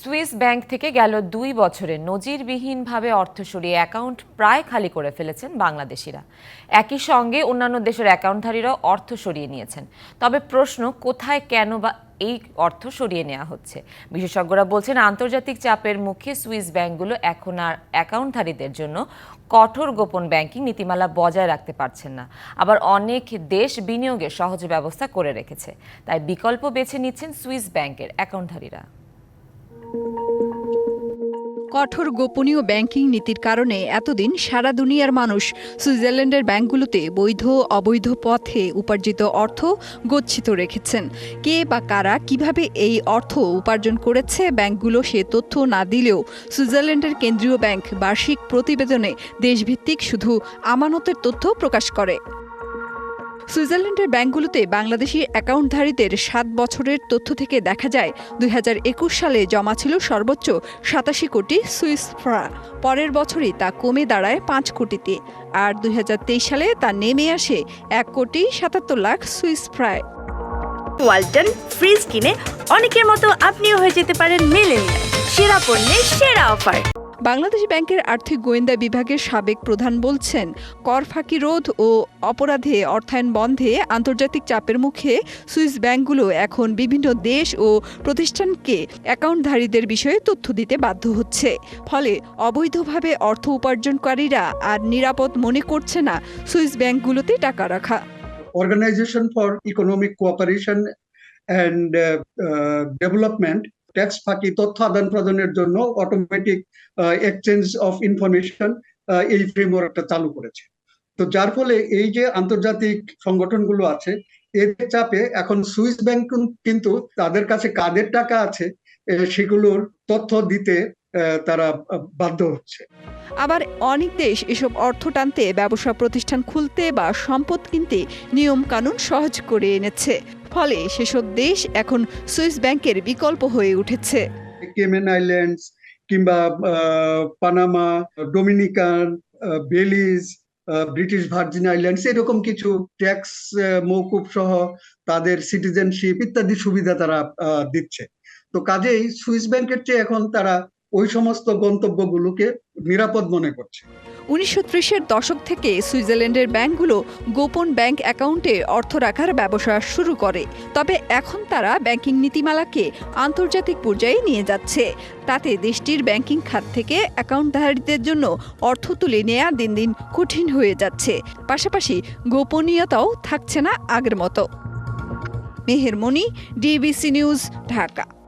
Swiss bank থেকে গেল দুই বছরে নজিরবিহীনভাবে অর্থ সরিয়ে অ্যাকাউন্ট প্রায় খালি করে ফেলেছেন বাংলাদেশিরা। একই সঙ্গে অন্যান্য দেশের অ্যাকাউন্টধারীরাও অর্থ সরিয়ে নিয়েছেন। তবে প্রশ্ন, কোথায় কেন বা এই অর্থ সরিয়ে নেওয়া হচ্ছে? বিশেষজ্ঞরা বলছেন, আন্তর্জাতিক চাপের মুখে সুইস ব্যাংকগুলো এখন আর অ্যাকাউন্টধারীদের জন্য কঠোর গোপন ব্যাংকিং নীতিমালা বজায় রাখতে পারছেন না। আবার অনেক দেশ বিনিয়োগের সহজ ব্যবস্থা করে রেখেছে। তাই বিকল্প বেছে নিচ্ছেন সুইস ব্যাংকের অ্যাকাউন্টধারীরা। কঠোর গোপনীয় ব্যাংকিং নীতির কারণে এতদিন সারা দুনিয়ার মানুষ সুইজারল্যান্ডের ব্যাংকগুলোতে বৈধ, অবৈধ পথে উপার্জিত অর্থ গচ্ছিত রেখেছেন। কে বা কারা কীভাবে এই অর্থ উপার্জন করেছে ব্যাংকগুলো সে তথ্য না দিলেও সুইজারল্যান্ডের কেন্দ্রীয় ব্যাংক বার্ষিক প্রতিবেদনে দেশভিত্তিক শুধু আমানতের তথ্য প্রকাশ করে। সুইজারল্যান্ডের ব্যাংকগুলোতে বাংলাদেশি অ্যাকাউন্টধারীদের সাত বছরের তথ্য থেকে দেখা যায়, দুই হাজার একুশ সালে জমা ছিল সর্বোচ্চ সাতাশি কোটি সুইস ফ্রা। পরের বছরই তা কমে দাঁড়ায় পাঁচ কোটিতে। আর দুই হাজার তেইশ সালে তা নেমে আসে এক কোটি সাতাত্তর lakh Swiss franc. Walton fridge কিনে অনেকের মতো আপনিও হয়ে যেতে পারেন মেলেনিয়া সেরা পণ্যের সেরা অফার। বাংলাদেশ ব্যাংকের আর্থিক গোয়েন্দা বিভাগের সাবেক প্রধান বলছেন কর ফাঁকি রোধ ও অপরাধে অর্থায়ন বন্ধে আন্তর্জাতিক চাপের মুখে সুইস ব্যাংকগুলো এখন বিভিন্ন দেশ ও প্রতিষ্ঠানকে অ্যাকাউন্টধারীদের বিষয়ে তথ্য দিতে বাধ্য হচ্ছে। ফলে অবৈধভাবে অর্থ উপার্জনকারীরা আর নিরাপদ মনে করছে না সুইস ব্যাংকগুলোতে টাকা রাখা। Organisation for economic cooperation uh, Development tax ফাঁকি, তথ্য আদান প্রদানের জন্য অটোমেটিক এক্সচেঞ্জ অফ ইনফরমেশন এই ফ্রেমওয়ার্কটা চালু করেছে। তো যার ফলে এই যে আন্তর্জাতিক সংগঠনগুলো আছে এর চাপে এখন সুইস ব্যাংক কিন্তু তাদের কাছে কাদের টাকা আছে সেগুলোর তথ্য দিতে তারা বাধ্য হচ্ছে। আবার অনেক দেশ এসব অর্থ টানতে ব্যবসা প্রতিষ্ঠান খুলতে বা সম্পদ কিনতে নিয়ম কানুন সহজ করে এনেছে। ফলে সেসব দেশ এখন সুইস ব্যাংকের বিকল্প হয়ে উঠেছে। কেমেন আইল্যান্ডস কিংবা Panama, Dominican Belize British Virgin Islands এরকম কিছু ট্যাক্স মৌকুব সহ তাদের সিটিজেনশিপ ইত্যাদি সুবিধা তারা দিচ্ছে। তো কাজেই সুইস ব্যাংকের চেয়ে এখন তারা ওই সমস্ত গন্তব্যগুলোকে নিরাপদ মনে করছে। উনিশশো দশক থেকে সুইজারল্যান্ডের ব্যাংকগুলো গোপন ব্যাংক অ্যাকাউন্টে অর্থ রাখার ব্যবসা শুরু করে। তবে এখন তারা ব্যাংকিং নীতিমালাকে আন্তর্জাতিক পর্যায়ে নিয়ে যাচ্ছে। তাতে দেশটির ব্যাংকিং খাত থেকে অ্যাকাউন্টধারীদের জন্য অর্থ তুলে নেওয়া দিন দিন কঠিন হয়ে যাচ্ছে। পাশাপাশি গোপনীয়তাও থাকছে না আগের মতো। Meher Meheromoni DBC news, Dhaka.